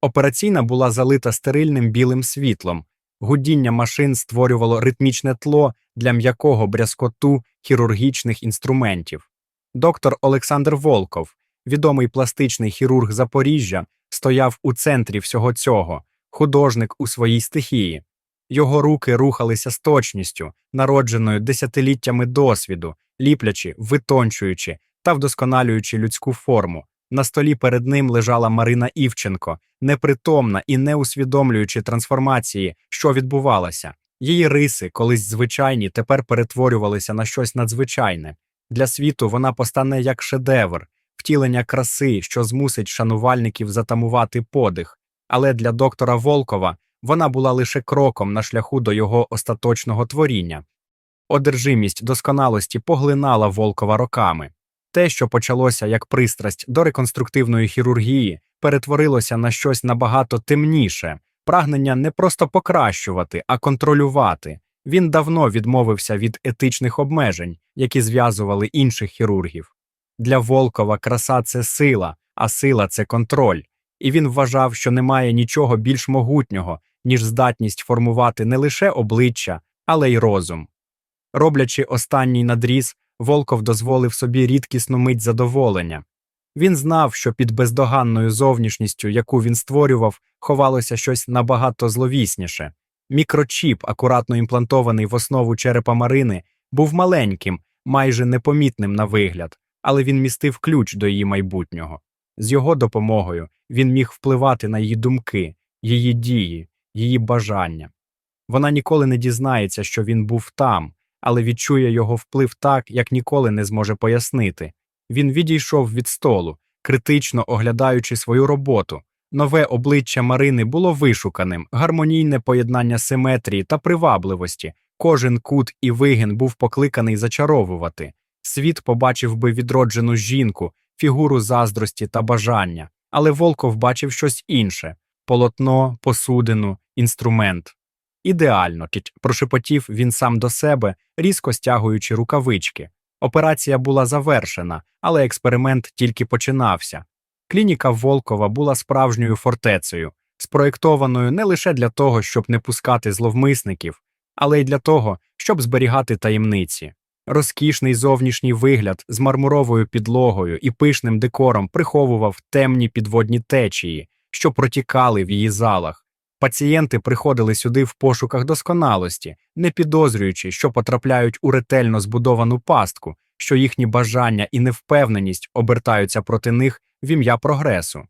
Операційна була залита стерильним білим світлом. Гудіння машин створювало ритмічне тло для м'якого брязкоту хірургічних інструментів. Доктор Олександр Волков, відомий пластичний хірург Запоріжжя, стояв у центрі всього цього, художник у своїй стихії. Його руки рухалися з точністю, народженою десятиліттями досвіду, ліплячи, витончуючи та вдосконалюючи людську форму. На столі перед ним лежала Марина Івченко, непритомна і не усвідомлюючи трансформації, що відбувалося. Її риси, колись звичайні, тепер перетворювалися на щось надзвичайне. Для світу вона постане як шедевр, втілення краси, що змусить шанувальників затамувати подих. Але для доктора Волкова вона була лише кроком на шляху до його остаточного творіння. Одержимість досконалості поглинала Волкова роками. Те, що почалося як пристрасть до реконструктивної хірургії, перетворилося на щось набагато темніше, прагнення не просто покращувати, а контролювати. Він давно відмовився від етичних обмежень, які зв'язували інших хірургів. Для Волкова краса це сила, а сила це контроль, і він вважав, що немає нічого більш могутнього, ніж здатність формувати не лише обличчя, але й розум. Роблячи останній надріз, Волков дозволив собі рідкісну мить задоволення. Він знав, що під бездоганною зовнішністю, яку він створював, ховалося щось набагато зловісніше. Мікрочіп, акуратно імплантований в основу черепа Марини, був маленьким, майже непомітним на вигляд, але він містив ключ до її майбутнього. З його допомогою він міг впливати на її думки, її дії, її бажання. Вона ніколи не дізнається, що він був там, але відчує його вплив так, як ніколи не зможе пояснити. Він відійшов від столу, критично оглядаючи свою роботу. Нове обличчя Марини було вишуканим, гармонійне поєднання симетрії та привабливості. Кожен кут і вигін був покликаний зачаровувати. Світ побачив би відроджену жінку, фігуру заздрості та бажання, але Волков бачив щось інше полотно, посудину, інструмент. Ідеально, прошепотів він сам до себе, різко стягуючи рукавички. Операція була завершена, але експеримент тільки починався. Клініка Волкова була справжньою фортецею, спроєктованою не лише для того, щоб не пускати зловмисників, але й для того, щоб зберігати таємниці. Розкішний зовнішній вигляд з мармуровою підлогою і пишним декором приховував темні підводні течії, що протікали в її залах. Пацієнти приходили сюди в пошуках досконалості, не підозрюючи, що потрапляють у ретельно збудовану пастку, що їхні бажання і невпевненість обертаються проти них в ім'я прогресу.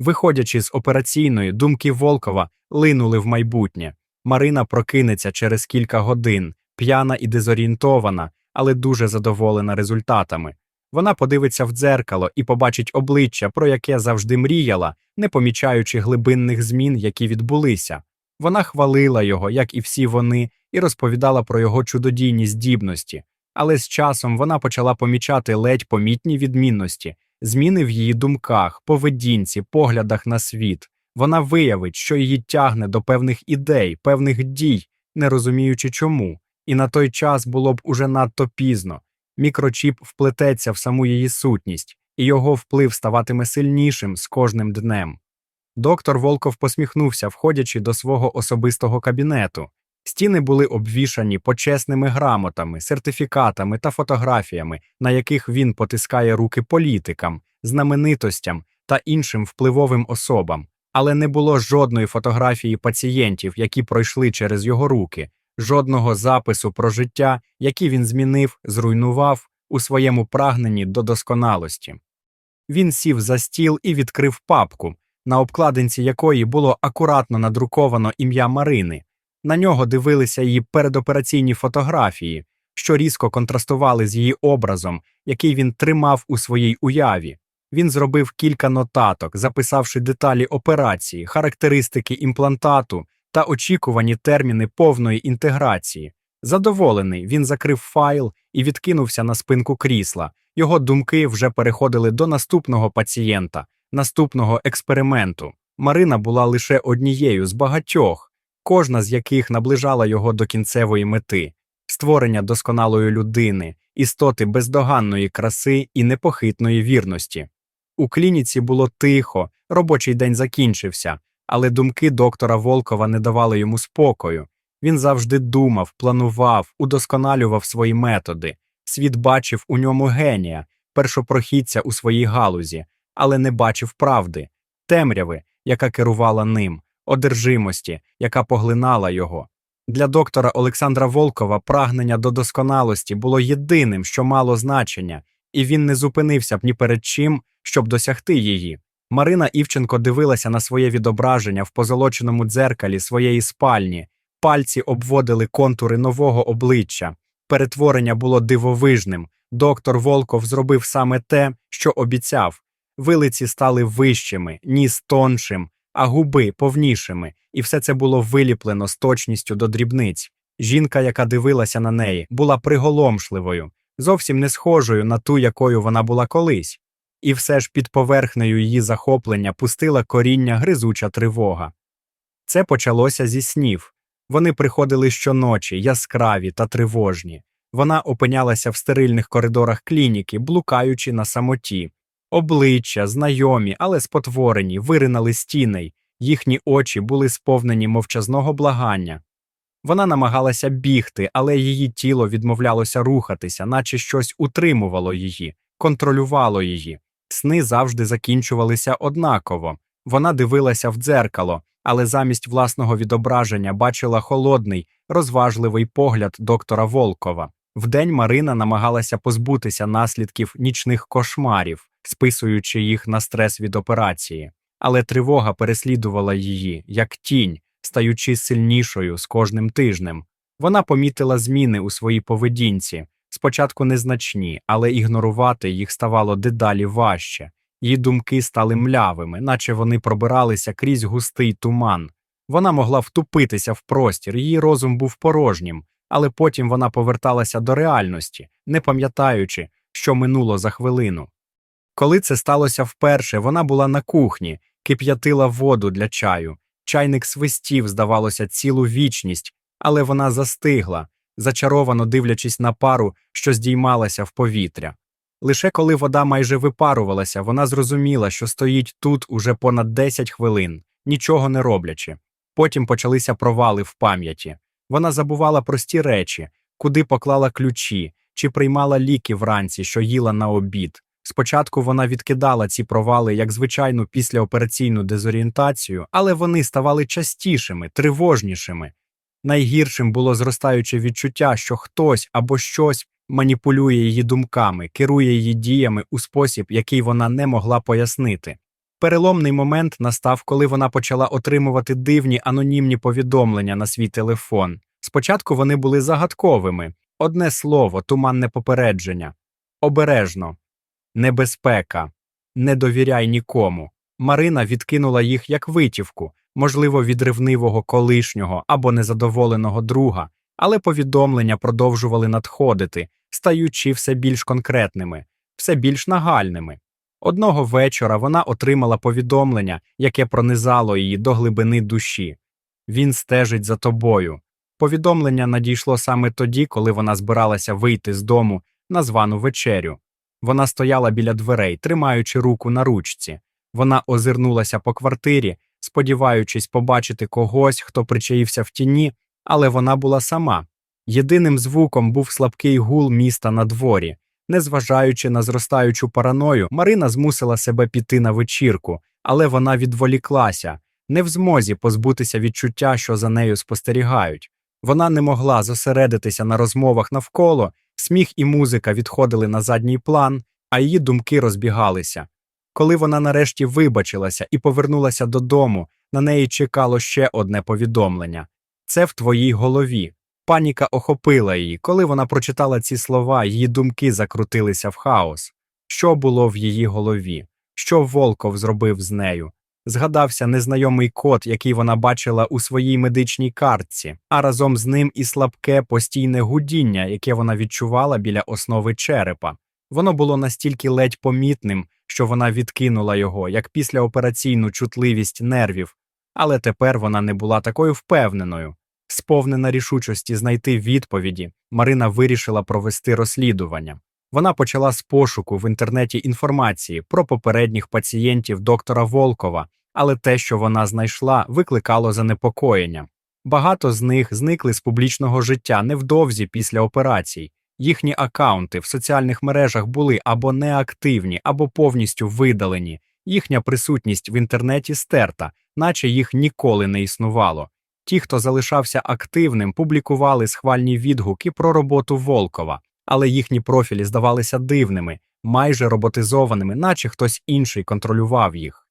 Виходячи з операційної, думки Волкова линули в майбутнє. Марина прокинеться через кілька годин, п'яна і дезорієнтована, але дуже задоволена результатами. Вона подивиться в дзеркало і побачить обличчя, про яке завжди мріяла, не помічаючи глибинних змін, які відбулися. Вона хвалила його, як і всі вони, і розповідала про його чудодійні здібності, але з часом вона почала помічати ледь помітні відмінності, зміни в її думках, поведінці, поглядах на світ. Вона виявить, що її тягне до певних ідей, певних дій, не розуміючи чому, і на той час було б уже надто пізно. Мікрочіп вплететься в саму її сутність, і його вплив ставатиме сильнішим з кожним днем. Доктор Волков посміхнувся, входячи до свого особистого кабінету. Стіни були обвішані почесними грамотами, сертифікатами та фотографіями, на яких він потискає руки політикам, знаменитостям та іншим впливовим особам, але не було жодної фотографії пацієнтів, які пройшли через його руки, жодного запису про життя, які він змінив, зруйнував у своєму прагненні до досконалості. Він сів за стіл і відкрив папку, на обкладинці якої було акуратно надруковано ім'я Марини. На нього дивилися її передопераційні фотографії, що різко контрастували з її образом, який він тримав у своїй уяві. Він зробив кілька нотаток, записавши деталі операції, характеристики імплантату та очікувані терміни повної інтеграції. Задоволений, він закрив файл і відкинувся на спинку крісла. Його думки вже переходили до наступного пацієнта, наступного експерименту. Марина була лише однією з багатьох, кожна з яких наближала його до кінцевої мети створення досконалої людини, істоти бездоганної краси і непохитної вірності. У клініці було тихо, Робочий день закінчився, але думки доктора Волкова не давали йому спокою. Він завжди думав, планував, удосконалював свої методи. Світ бачив у ньому генія, першопрохідця у своїй галузі, але не бачив правди, темряви, яка керувала ним, одержимості, яка поглинала його. Для доктора Олександра Волкова прагнення до досконалості було єдиним, що мало значення, і він не зупинився б ні перед чим, щоб досягти її. Марина Івченко дивилася на своє відображення в позолоченому дзеркалі своєї спальні, пальці обводили контури нового обличчя. Перетворення було дивовижним. Доктор Волков зробив саме те, що обіцяв. Вилиці стали вищими, ніс тоншим, а губи повнішими, і все це було виліплено з точністю до дрібниць. Жінка, яка дивилася на неї, була приголомшливою, зовсім не схожою на ту, якою вона була колись. І все ж під поверхнею її захоплення пустила коріння гризуча тривога. Це почалося зі снів. Вони приходили щоночі, яскраві та тривожні. Вона опинялася в стерильних коридорах клініки, блукаючи на самоті. Обличчя, знайомі, але спотворені, виринали стіней, їхні очі були сповнені мовчазного благання. Вона намагалася бігти, але її тіло відмовлялося рухатися, наче щось утримувало її, контролювало її. Сни завжди закінчувалися однаково. Вона дивилася в дзеркало, але замість власного відображення бачила холодний, розважливий погляд доктора Волкова. Вдень Марина намагалася позбутися наслідків нічних кошмарів, списуючи їх на стрес від операції, але тривога переслідувала її, як тінь, стаючи сильнішою з кожним тижнем. Вона помітила зміни у своїй поведінці, спочатку незначні, але ігнорувати їх ставало дедалі важче. Її думки стали млявими, наче вони пробиралися крізь густий туман. Вона могла втупитися в простір, її розум був порожнім, але потім вона поверталася до реальності, не пам'ятаючи, що минуло за хвилину. Коли це сталося вперше, вона була на кухні, кип'ятила воду для чаю. Чайник свистів, здавалося, цілу вічність, але вона застигла, зачаровано дивлячись на пару, що здіймалася в повітря. Лише коли вода майже випарувалася, вона зрозуміла, що стоїть тут уже понад 10 хвилин, нічого не роблячи. Потім почалися провали в пам'яті. Вона забувала прості речі, куди поклала ключі, чи приймала ліки вранці, що їла на обід. Спочатку вона відкидала ці провали як звичайну післяопераційну дезорієнтацію, але вони ставали частішими, тривожнішими. Найгіршим було зростаюче відчуття, що хтось або щось маніпулює її думками, керує її діями у спосіб, який вона не могла пояснити. Переломний момент настав, коли вона почала отримувати дивні анонімні повідомлення на свій телефон. Спочатку вони були загадковими одне слово, туманне попередження, обережно, небезпека, не довіряй нікому. Марина відкинула їх як витівку, можливо, від ревнивого колишнього або незадоволеного друга, але повідомлення продовжували надходити, стаючи все більш конкретними, все більш нагальними. Одного вечора вона отримала повідомлення, яке пронизало її до глибини душі. Він стежить за тобою. Повідомлення надійшло саме тоді, коли вона збиралася вийти з дому на звану вечерю. Вона стояла біля дверей, тримаючи руку на ручці. Вона озирнулася по квартирі, сподіваючись побачити когось, хто причаївся в тіні, але вона була сама. Єдиним звуком був слабкий гул міста на дворі. Незважаючи на зростаючу параною, Марина змусила себе піти на вечірку, але вона відволіклася, не в змозі позбутися відчуття, що за нею спостерігають. Вона не могла зосередитися на розмовах навколо, сміх і музика відходили на задній план, а її думки розбігалися. Коли вона нарешті вибачилася і повернулася додому, на неї чекало ще одне повідомлення це в твоїй голові. Паніка охопила її. Коли вона прочитала ці слова, її думки закрутилися в хаос. Що було в її голові? Що Волков зробив з нею? Згадався незнайомий код, який вона бачила у своїй медичній картці, а разом з ним і слабке постійне гудіння, яке вона відчувала біля основи черепа. Воно було настільки ледь помітним, що вона відкинула його, як післяопераційну чутливість нервів, але тепер вона не була такою впевненою. Сповнена рішучості знайти відповіді, Марина вирішила провести розслідування. Вона почала з пошуку в інтернеті інформації про попередніх пацієнтів доктора Волкова, але те, що вона знайшла, викликало занепокоєння. Багато з них зникли з публічного життя невдовзі після операцій. Їхні акаунти в соціальних мережах були або неактивні, або повністю видалені. Їхня присутність в інтернеті стерта, наче їх ніколи не існувало. Ті, хто залишався активним, публікували схвальні відгуки про роботу Волкова, але їхні профілі здавалися дивними, майже роботизованими, наче хтось інший контролював їх.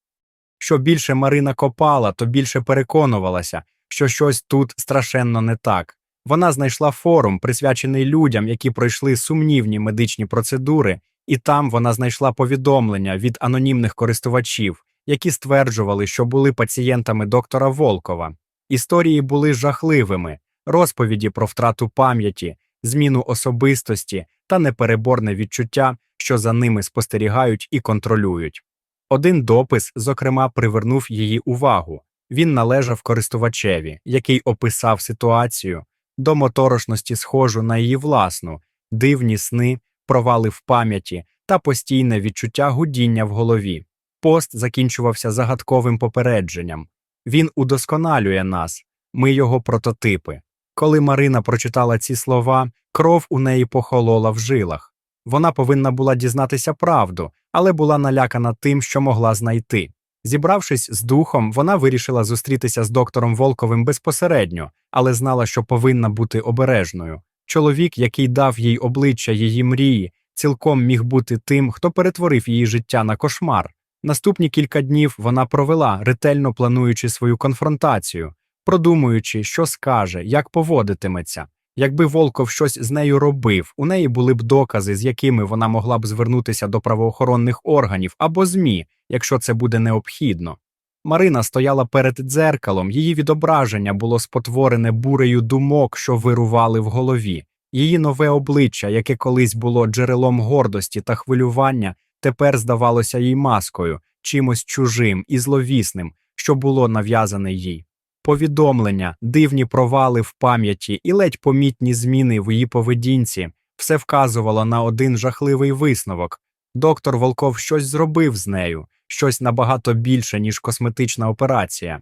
Що більше Марина копала, то більше переконувалася, що щось тут страшенно не так. Вона знайшла форум, присвячений людям, які пройшли сумнівні медичні процедури, і там вона знайшла повідомлення від анонімних користувачів, які стверджували, що були пацієнтами доктора Волкова. Історії були жахливими, розповіді про втрату пам'яті, зміну особистості та непереборне відчуття, що за ними спостерігають і контролюють. Один допис, зокрема, привернув її увагу. Він належав користувачеві, який описав ситуацію до моторошності схожу на її власну, дивні сни, провали в пам'яті та постійне відчуття гудіння в голові. Пост закінчувався загадковим попередженням. Він удосконалює нас, ми його прототипи. Коли Марина прочитала ці слова, кров у неї похолола в жилах. Вона повинна була дізнатися правду, але була налякана тим, що могла знайти. Зібравшись з духом, вона вирішила зустрітися з доктором Волковим безпосередньо, але знала, що повинна бути обережною. Чоловік, який дав їй обличчя її мрії, цілком міг бути тим, хто перетворив її життя на кошмар. Наступні кілька днів вона провела, ретельно плануючи свою конфронтацію, продумуючи, що скаже, як поводитиметься. Якби Волков щось з нею робив, у неї були б докази, з якими вона могла б звернутися до правоохоронних органів або ЗМІ, якщо це буде необхідно. Марина стояла перед дзеркалом, її відображення було спотворене бурею думок, що вирували в голові. Її нове обличчя, яке колись було джерелом гордості та хвилювання, тепер здавалося їй маскою, чимось чужим і зловісним, що було нав'язане їй. Повідомлення, дивні провали в пам'яті і ледь помітні зміни в її поведінці все вказувало на один жахливий висновок. Доктор Волков щось зробив з нею, щось набагато більше, ніж косметична операція.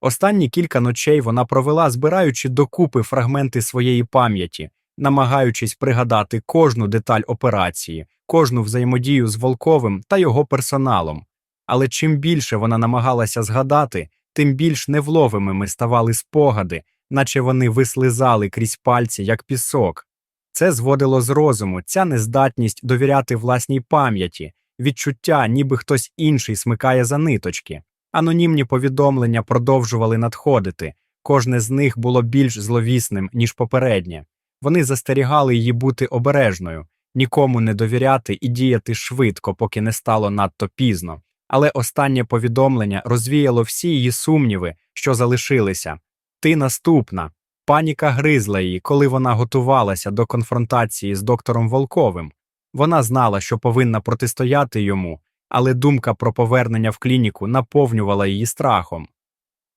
Останні кілька ночей вона провела, збираючи докупи фрагменти своєї пам'яті, намагаючись пригадати кожну деталь операції, кожну взаємодію з Волковим та його персоналом. Але чим більше вона намагалася згадати, тим більш невловимими ставали спогади, наче вони вислизали крізь пальці, як пісок. Це зводило з розуму ця нездатність довіряти власній пам'яті, відчуття, ніби хтось інший смикає за ниточки. Анонімні повідомлення продовжували надходити, кожне з них було більш зловісним, ніж попереднє. Вони застерігали її бути обережною, нікому не довіряти і діяти швидко, поки не стало надто пізно. Але останнє повідомлення розвіяло всі її сумніви, що залишилися. Ти наступна. Паніка гризла її, коли вона готувалася до конфронтації з доктором Волковим. Вона знала, що повинна протистояти йому, але думка про повернення в клініку наповнювала її страхом.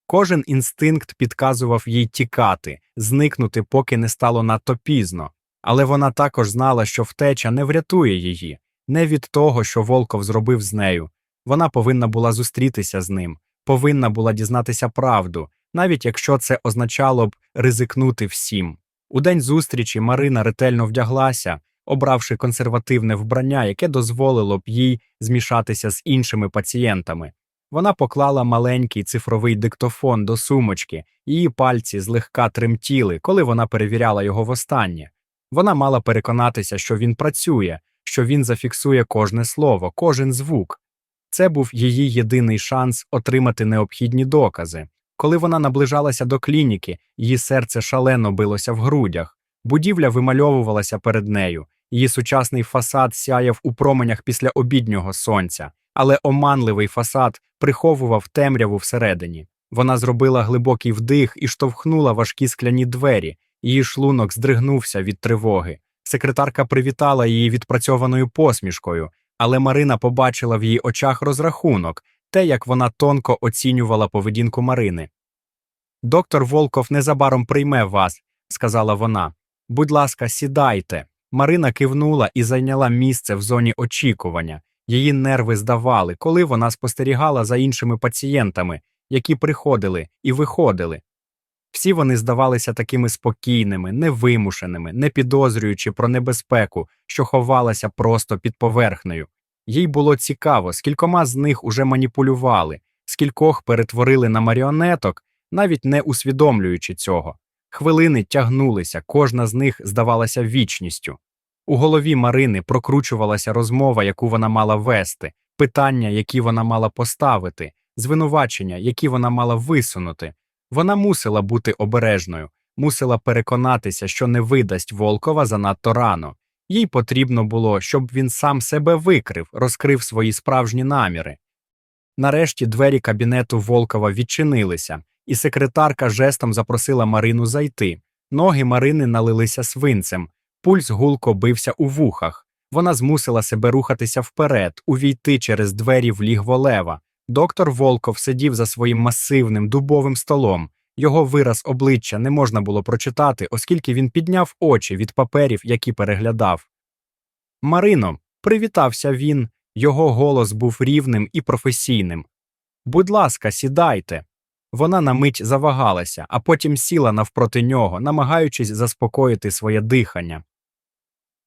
Кожен інстинкт підказував їй тікати, зникнути, поки не стало надто пізно, але вона також знала, що втеча не врятує її, не від того, що Волков зробив з нею. Вона повинна була зустрітися з ним, повинна була дізнатися правду, навіть якщо це означало б ризикнути всім. У день зустрічі Марина ретельно вдяглася, обравши консервативне вбрання, яке дозволило б їй змішатися з іншими пацієнтами. Вона поклала маленький цифровий диктофон до сумочки, її пальці злегка тремтіли, коли вона перевіряла його востаннє. Вона мала переконатися, що він працює, що він зафіксує кожне слово, кожен звук. Це був її єдиний шанс отримати необхідні докази. Коли вона наближалася до клініки, її серце шалено билося в грудях. Будівля вимальовувалася перед нею, її сучасний фасад сяяв у променях після обіднього сонця, але оманливий фасад приховував темряву всередині. Вона зробила глибокий вдих і штовхнула важкі скляні двері. Її шлунок здригнувся від тривоги. Секретарка привітала її відпрацьованою посмішкою, але Марина побачила в її очах розрахунок, те, як вона тонко оцінювала поведінку Марини. Доктор Волков незабаром прийме вас, сказала вона. Будь ласка, сідайте. Марина кивнула і зайняла місце в зоні очікування. Її нерви здавали, коли вона спостерігала за іншими пацієнтами, які приходили і виходили. Всі вони здавалися такими спокійними, невимушеними, не підозрюючи про небезпеку, що ховалася просто під поверхнею. Їй було цікаво, скількома з них уже маніпулювали, скількох перетворили на маріонеток, навіть не усвідомлюючи цього. Хвилини тягнулися, кожна з них здавалася вічністю. У голові Марини прокручувалася розмова, яку вона мала вести, питання, які вона мала поставити, звинувачення, які вона мала висунути. Вона мусила бути обережною, мусила переконатися, що не видасть Волкова занадто рано. Їй потрібно було, щоб він сам себе викрив, розкрив свої справжні наміри. Нарешті двері кабінету Волкова відчинилися, і секретарка жестом запросила Марину зайти. Ноги Марини налилися свинцем, пульс гулко бився у вухах. Вона змусила себе рухатися вперед, увійти через двері в лігво лева. Доктор Волков сидів за своїм масивним дубовим столом. Його вираз обличчя не можна було прочитати, оскільки він підняв очі від паперів, які переглядав. Марино, привітався він, його голос був рівним і професійним. Будь ласка, сідайте. Вона на мить завагалася, а потім сіла навпроти нього, намагаючись заспокоїти своє дихання.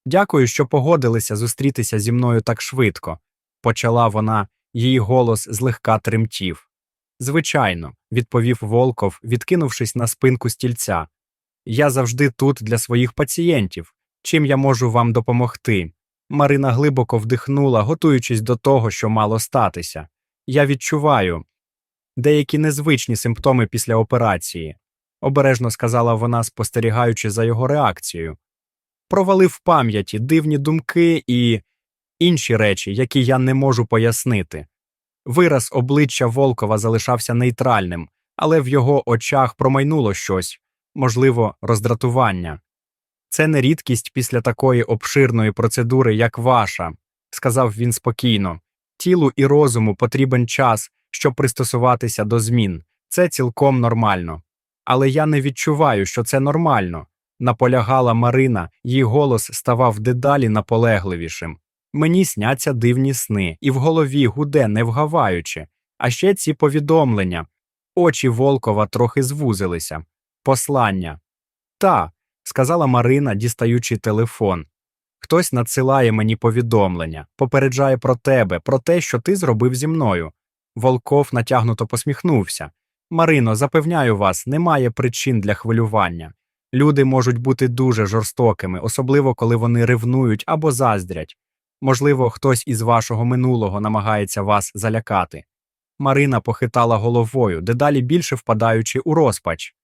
Дякую, що погодилися зустрітися зі мною так швидко, почала вона, її голос злегка тремтів. Звичайно, відповів Волков, відкинувшись на спинку стільця. Я завжди тут для своїх пацієнтів. Чим я можу вам допомогти? Марина глибоко вдихнула, готуючись до того, що мало статися. Я відчуваю деякі незвичні симптоми після операції, обережно сказала вона, спостерігаючи за його реакцією. Провалив в пам'яті дивні думки і інші речі, які я не можу пояснити. Вираз обличчя Волкова залишався нейтральним, але в його очах промайнуло щось, можливо, роздратування. Це не рідкість після такої обширної процедури, як ваша, сказав він спокійно. Тілу і розуму потрібен час, щоб пристосуватися до змін. Це цілком нормально. Але я не відчуваю, що це нормально, наполягала Марина, її голос ставав дедалі наполегливішим. Мені сняться дивні сни, і в голові гуде, не вгаваючи, а ще ці повідомлення. Очі Волкова трохи звузилися. Послання. Та, сказала Марина, дістаючи телефон. Хтось надсилає мені повідомлення, попереджає про тебе, про те, що ти зробив зі мною. Волков натягнуто посміхнувся. Марино, запевняю вас, немає причин для хвилювання. Люди можуть бути дуже жорстокими, особливо коли вони ревнують або заздрять. Можливо, хтось із вашого минулого намагається вас залякати. Марина похитала головою, дедалі більше впадаючи у розпач.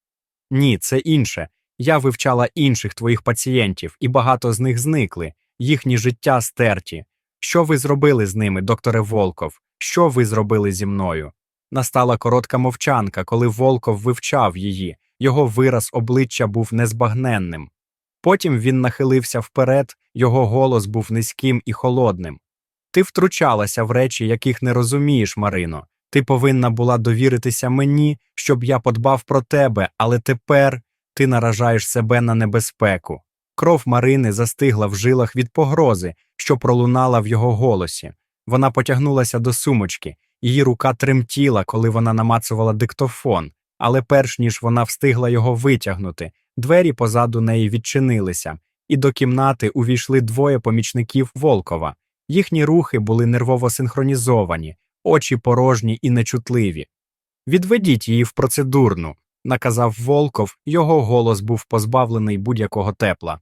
Ні, це інше. Я вивчала інших твоїх пацієнтів, і багато з них зникли, їхні життя стерті. Що ви зробили з ними, докторе Волков? Що ви зробили зі мною? Настала коротка мовчанка, коли Волков вивчав її, його вираз обличчя був незбагненним. Потім він нахилився вперед, його голос був низьким і холодним. Ти втручалася в речі, яких не розумієш, Марино. Ти повинна була довіритися мені, щоб я подбав про тебе, але тепер ти наражаєш себе на небезпеку. Кров Марини застигла в жилах від погрози, що пролунала в його голосі. Вона потягнулася до сумочки, її рука тремтіла, коли вона намацувала диктофон, але перш ніж вона встигла його витягнути, двері позаду неї відчинилися, і до кімнати увійшли двоє помічників Волкова. Їхні рухи були нервово синхронізовані, очі порожні і нечутливі. Відведіть її в процедурну, наказав Волков, його голос був позбавлений будь-якого тепла.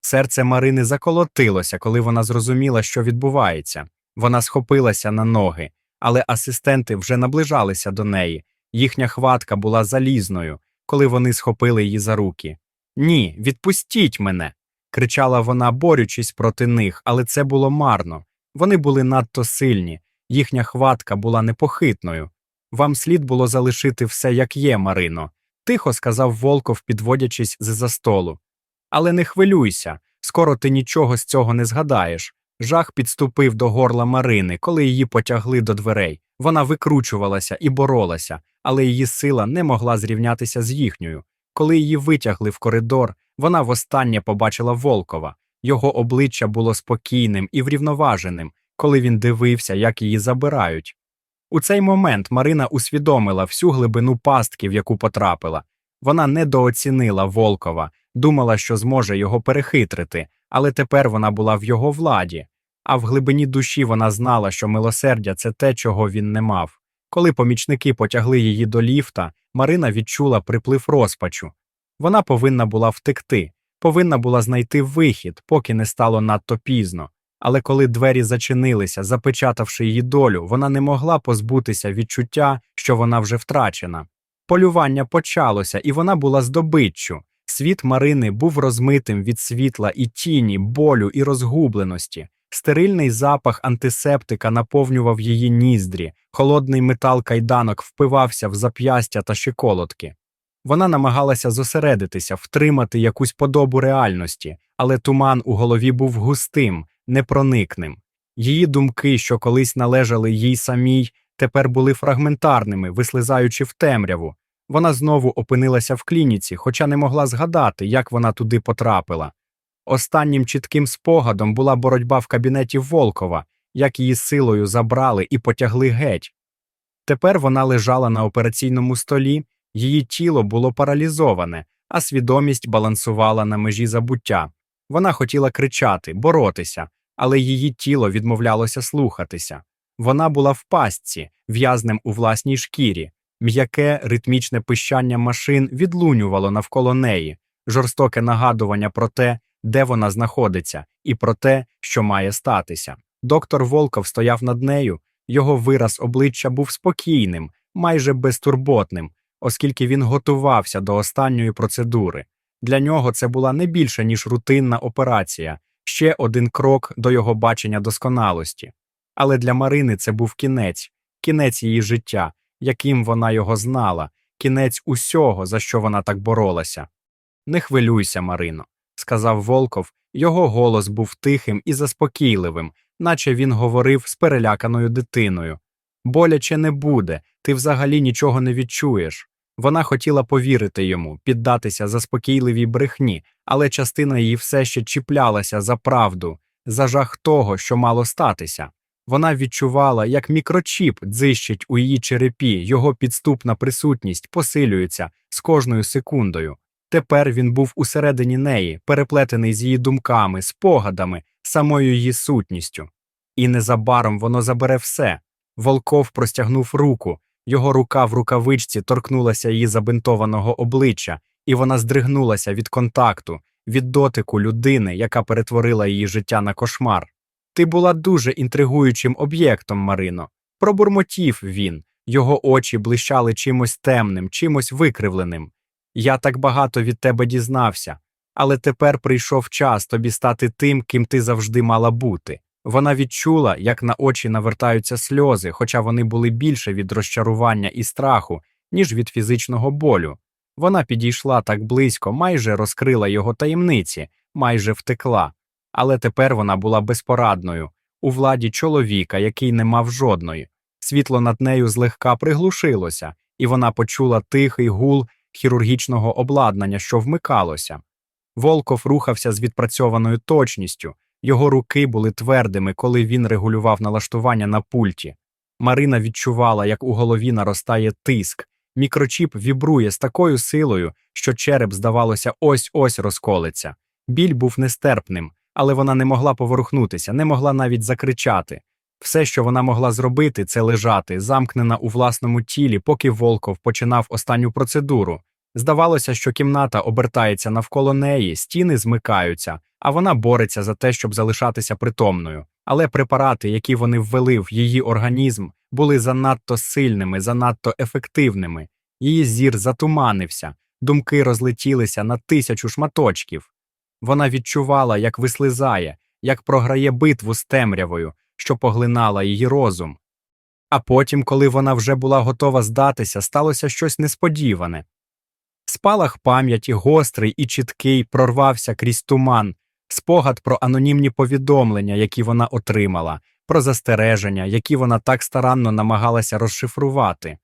Серце Марини заколотилося, коли вона зрозуміла, що відбувається. Вона схопилася на ноги, але асистенти вже наближалися до неї. Їхня хватка була залізною, коли вони схопили її за руки. Ні, відпустіть мене. кричала вона, борючись проти них, але це було марно. Вони були надто сильні, їхня хватка була непохитною. Вам слід було залишити все, як є, Марино, тихо сказав Волков, підводячись з за столу. Але не хвилюйся, скоро ти нічого з цього не згадаєш. Жах підступив до горла Марини, коли її потягли до дверей. Вона викручувалася і боролася, але її сила не могла зрівнятися з їхньою. Коли її витягли в коридор, вона востаннє побачила Волкова. Його обличчя було спокійним і врівноваженим, коли він дивився, як її забирають. У цей момент Марина усвідомила всю глибину пастки, в яку потрапила. Вона недооцінила Волкова, думала, що зможе його перехитрити, але тепер вона була в його владі. А в глибині душі вона знала, що милосердя це те, чого він не мав. Коли помічники потягли її до ліфта, Марина відчула приплив розпачу. Вона повинна була втекти, повинна була знайти вихід, поки не стало надто пізно. Але коли двері зачинилися, запечатавши її долю, вона не могла позбутися відчуття, що вона вже втрачена. Полювання почалося, і вона була здобиччю. Світ Марини був розмитим від світла і тіні, болю і розгубленості. Стерильний запах антисептика наповнював її ніздрі, холодний метал кайданок впивався в зап'ястя та щиколотки. Вона намагалася зосередитися, втримати якусь подобу реальності, але туман у голові був густим, непроникним. Її думки, що колись належали їй самій, тепер були фрагментарними, вислизаючи в темряву. Вона знову опинилася в клініці, хоча не могла згадати, як вона туди потрапила. Останнім чітким спогадом була боротьба в кабінеті Волкова, як її силою забрали і потягли геть. Тепер вона лежала на операційному столі, її тіло було паралізоване, а свідомість балансувала на межі забуття. Вона хотіла кричати, боротися, але її тіло відмовлялося слухатися. Вона була в пастці, в'язнем у власній шкірі. М'яке ритмічне пищання машин відлунювало навколо неї, жорстоке нагадування про те, де вона знаходиться, і про те, що має статися. Доктор Волков стояв над нею, його вираз обличчя був спокійним, майже безтурботним, оскільки він готувався до останньої процедури. Для нього це була не більше, ніж рутинна операція, ще один крок до його бачення досконалості. Але для Марини це був кінець, кінець її життя, яким вона його знала, кінець усього, за що вона так боролася. Не хвилюйся, Марино, сказав Волков, його голос був тихим і заспокійливим, наче він говорив з переляканою дитиною. Боляче не буде, ти взагалі нічого не відчуєш. Вона хотіла повірити йому, піддатися заспокійливій брехні, але частина її все ще чіплялася за правду, за жах того, що мало статися. Вона відчувала, як мікрочіп дзищить у її черепі, його підступна присутність посилюється з кожною секундою. Тепер він був усередині неї, переплетений з її думками, спогадами, самою її сутністю. І незабаром воно забере все. Волков простягнув руку, його рука в рукавичці торкнулася її забинтованого обличчя, і вона здригнулася від контакту, від дотику людини, яка перетворила її життя на кошмар. Ти була дуже інтригуючим об'єктом, Марино. Пробурмотів він, його очі блищали чимось темним, чимось викривленим. Я так багато від тебе дізнався, але тепер прийшов час тобі стати тим, ким ти завжди мала бути. Вона відчула, як на очі навертаються сльози, хоча вони були більше від розчарування і страху, ніж від фізичного болю. Вона підійшла так близько, майже розкрила його таємниці, майже втекла, але тепер вона була безпорадною, у владі чоловіка, який не мав жодної. Світло над нею злегка приглушилося, і вона почула тихий гул хірургічного обладнання, що вмикалося. Волков рухався з відпрацьованою точністю, його руки були твердими, коли він регулював налаштування на пульті. Марина відчувала, як у голові наростає тиск. Мікрочіп вібрує з такою силою, що череп, здавалося, ось ось розколиться. Біль був нестерпним, але вона не могла поворухнутися, не могла навіть закричати. Все, що вона могла зробити, це лежати, замкнена у власному тілі, поки Волков починав останню процедуру. Здавалося, що кімната обертається навколо неї, стіни змикаються, а вона бореться за те, щоб залишатися притомною. Але препарати, які вони ввели в її організм, були занадто сильними, занадто ефективними. Її зір затуманився, думки розлетілися на тисячу шматочків. Вона відчувала, як вислизає, як програє битву з темрявою, що поглинала її розум. А потім, коли вона вже була готова здатися, сталося щось несподіване. Спалах пам'яті, гострий і чіткий, прорвався крізь туман, спогад про анонімні повідомлення, які вона отримала, про застереження, які вона так старанно намагалася розшифрувати.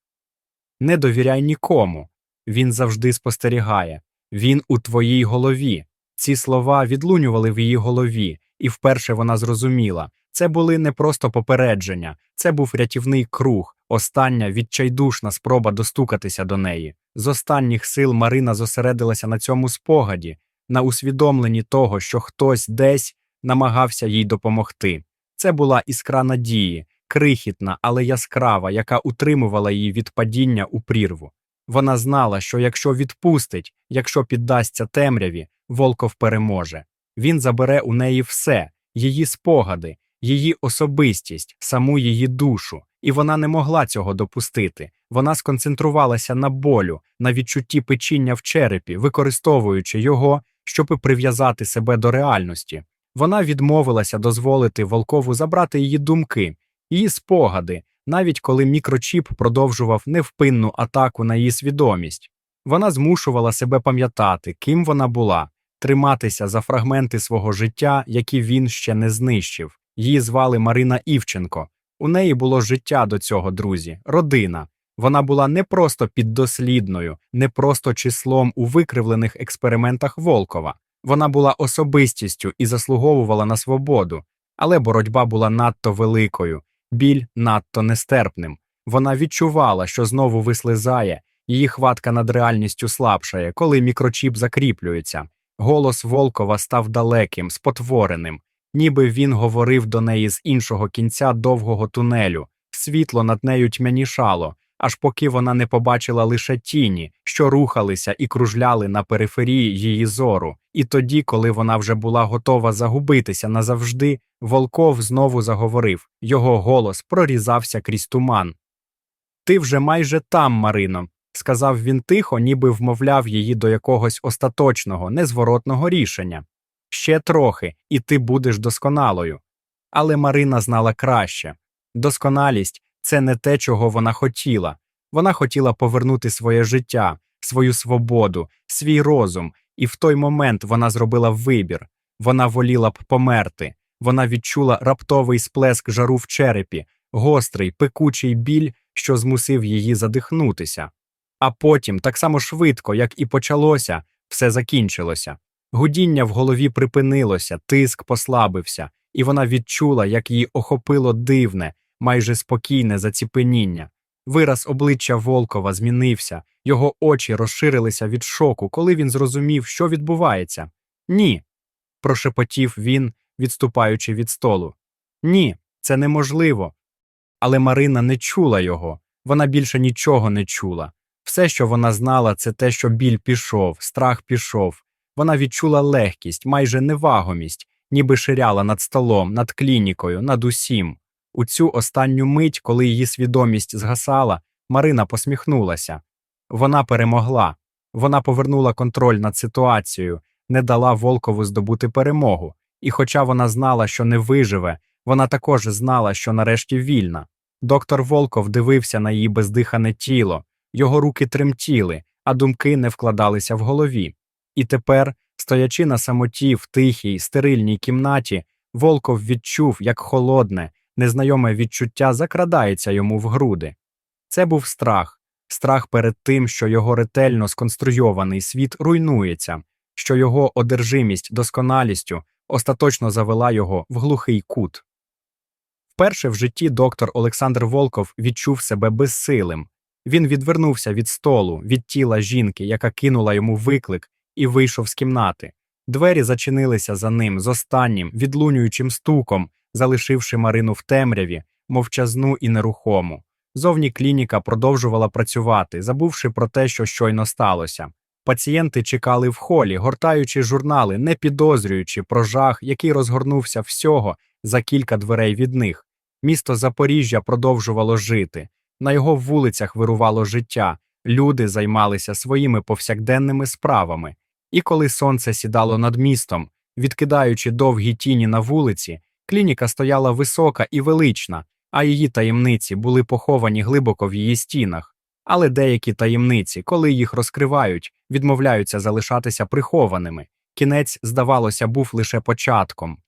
Не довіряй нікому. Він завжди спостерігає, він у твоїй голові. Ці слова відлунювали в її голові, і вперше вона зрозуміла це були не просто попередження, це був рятівний круг, остання відчайдушна спроба достукатися до неї. З останніх сил Марина зосередилася на цьому спогаді, на усвідомленні того, що хтось десь намагався їй допомогти. Це була іскра надії, крихітна, але яскрава, яка утримувала її від падіння у прірву. Вона знала, що якщо відпустить, якщо піддасться темряві, Волков переможе. Він забере у неї все її спогади, її особистість, саму її душу, і вона не могла цього допустити. Вона сконцентрувалася на болю, на відчутті печіння в черепі, використовуючи його, щоб прив'язати себе до реальності. Вона відмовилася дозволити Волкову забрати її думки, її спогади, навіть коли мікрочіп продовжував невпинну атаку на її свідомість. Вона змушувала себе пам'ятати, ким вона була, триматися за фрагменти свого життя, які він ще не знищив. Її звали Марина Івченко. У неї було життя до цього, друзі, родина. Вона була не просто піддослідною, не просто числом у викривлених експериментах Волкова. Вона була особистістю і заслуговувала на свободу, але боротьба була надто великою, біль надто нестерпним. Вона відчувала, що знову вислизає, її хватка над реальністю слабшає, коли мікрочіп закріплюється. Голос Волкова став далеким, спотвореним, ніби він говорив до неї з іншого кінця довгого тунелю. Світло над нею тьмянішало, аж поки вона не побачила лише тіні, що рухалися і кружляли на периферії її зору. І тоді, коли вона вже була готова загубитися назавжди, Волков знову заговорив його голос прорізався крізь туман. Ти вже майже там, Марино, сказав він тихо, ніби вмовляв її до якогось остаточного, незворотного рішення. Ще трохи, і ти будеш досконалою. Але Марина знала краще досконалість це не те, чого вона хотіла. Вона хотіла повернути своє життя, свою свободу, свій розум, і в той момент вона зробила вибір. Вона воліла б померти. Вона відчула раптовий сплеск жару в черепі, гострий, пекучий біль, що змусив її задихнутися. А потім, так само швидко, як і почалося, все закінчилося. Гудіння в голові припинилося, тиск послабився, і вона відчула, як її охопило дивне, майже спокійне заціпеніння. Вираз обличчя Волкова змінився, його очі розширилися від шоку, коли він зрозумів, що відбувається. Ні. прошепотів він, відступаючи від столу. Ні, це неможливо. Але Марина не чула його, вона більше нічого не чула. Все, що вона знала, це те, що біль пішов, страх пішов. Вона відчула легкість, майже невагомість, ніби ширяла над столом, над клінікою, над усім. У цю останню мить, коли її свідомість згасала, Марина посміхнулася. Вона перемогла. Вона повернула контроль над ситуацією, не дала Волкову здобути перемогу. І, хоча вона знала, що не виживе, вона також знала, що нарешті вільна. Доктор Волков дивився на її бездихане тіло, його руки тремтіли, а думки не вкладалися в голові. І тепер, стоячи на самоті в тихій, стерильній кімнаті, Волков відчув, як холодне, незнайоме відчуття закрадається йому в груди. Це був страх, страх перед тим, що його ретельно сконструйований світ руйнується, що його одержимість досконалістю остаточно завела його в глухий кут. Вперше в житті доктор Олександр Волков відчув себе безсилим. Він відвернувся від столу, від тіла жінки, яка кинула йому виклик, і вийшов з кімнати. Двері зачинилися за ним з останнім, відлунюючим стуком, залишивши Марину в темряві, мовчазну і нерухому. Зовні клініка продовжувала працювати, забувши про те, що щойно сталося. Пацієнти чекали в холі, гортаючи журнали, не підозрюючи про жах, який розгорнувся всього за кілька дверей від них. Місто Запоріжжя продовжувало жити. На його вулицях вирувало життя, люди займалися своїми повсякденними справами. І коли сонце сідало над містом, відкидаючи довгі тіні на вулиці, клініка стояла висока і велична, а її таємниці були поховані глибоко в її стінах. Але деякі таємниці, коли їх розкривають, відмовляються залишатися прихованими. Кінець, здавалося, був лише початком.